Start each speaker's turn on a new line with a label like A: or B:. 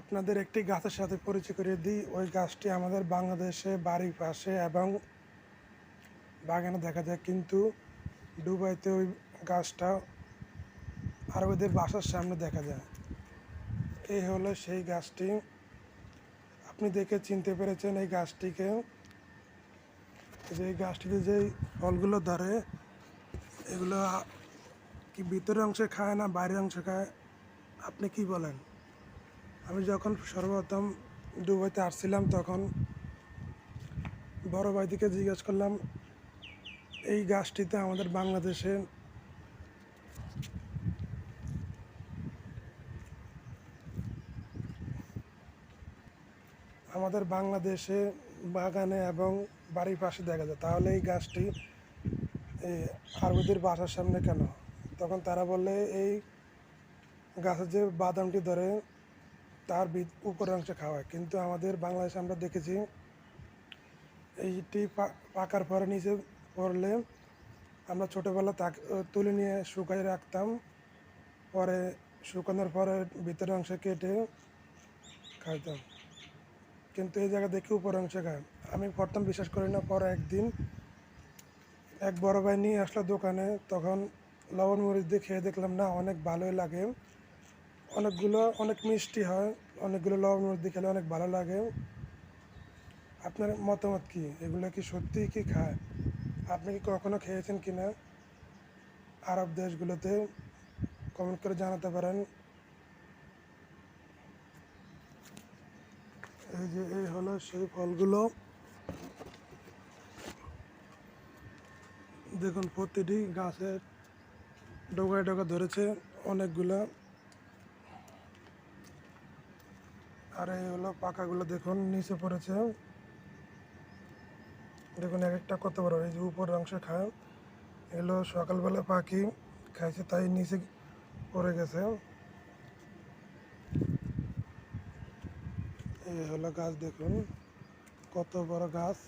A: আপনাদের একটি গাছের সাথে পরিচয় করিয়ে দিই। ওই গাছটি আমাদের বাংলাদেশে বাড়ির পাশে এবং বাগানে দেখা যায়, কিন্তু দুবাইতে ওই গাছটা আরবিদের বাসার সামনে দেখা যায়। এই হলো সেই গাছটি। আপনি দেখে চিনতে পেরেছেন এই গাছটিকে। যে গাছটিতে যে ফলগুলো ধরে, এগুলো কি ভিতরের অংশে খায় না বাইরের অংশে খায়? আপনি কি বলেন? আমি যখন সর্বপ্রথম দুবাইতে আসছিলাম, তখন বড় ভাই থেকে জিজ্ঞেস করলাম, এই গাছটিতে আমাদের বাংলাদেশে আমাদের বাংলাদেশে বাগানে এবং বাড়ির পাশে দেখা যায়, তাহলে এই গাছটি আরবিদের বাসার সামনে কেন? তখন তারা বললে, এই গাছের যে বাদামটি ধরে তার উপরের অংশে খাওয়ায়। কিন্তু আমাদের বাংলাদেশে আমরা দেখেছি এইটি পাকার পরে নিচে পড়লে আমরা ছোটোবেলা তাকে, তুলে নিয়ে শুকাই রাখতাম। পরে শুকানোর পরে ভিতরের অংশ কেটে খাইতাম। কিন্তু এই জায়গা দেখে উপর অংশে খায়। আমি প্রথম বিশ্বাস করি না, পরে একদিন এক বড় ভাই নিয়ে আসলো দোকানে। তখন লবণ মরিচ দিয়ে খেয়ে দেখলাম, না, অনেক ভালোই লাগে। অনেকগুলো, অনেক মিষ্টি হয়, অনেকগুলো লবণ দিয়ে খেলে অনেক ভালো লাগে। আপনার মতামত কি? এগুলো কি সত্যিই কি খায়? আপনি কি কখনো খেয়েছেন কি না আরব দেশগুলোতে কমেন্ট করে জানাতে পারেন। এই যে, এই হলো সেই ফলগুলো। দেখুন, প্রতিটি গাছের ডোগায় ডোকা ধরেছে অনেকগুলা। আর এই হলো পাকাগুলো দেখুন, নিচে পড়েছে। দেখুন, এক একটা কত বড়, এই যে উপর অংশ খায়। এগুলো সকালবেলা পাখি খাইছে, তাই নিচে পড়ে গেছে। এই হলো গাছ দেখুন, কত বড় গাছ।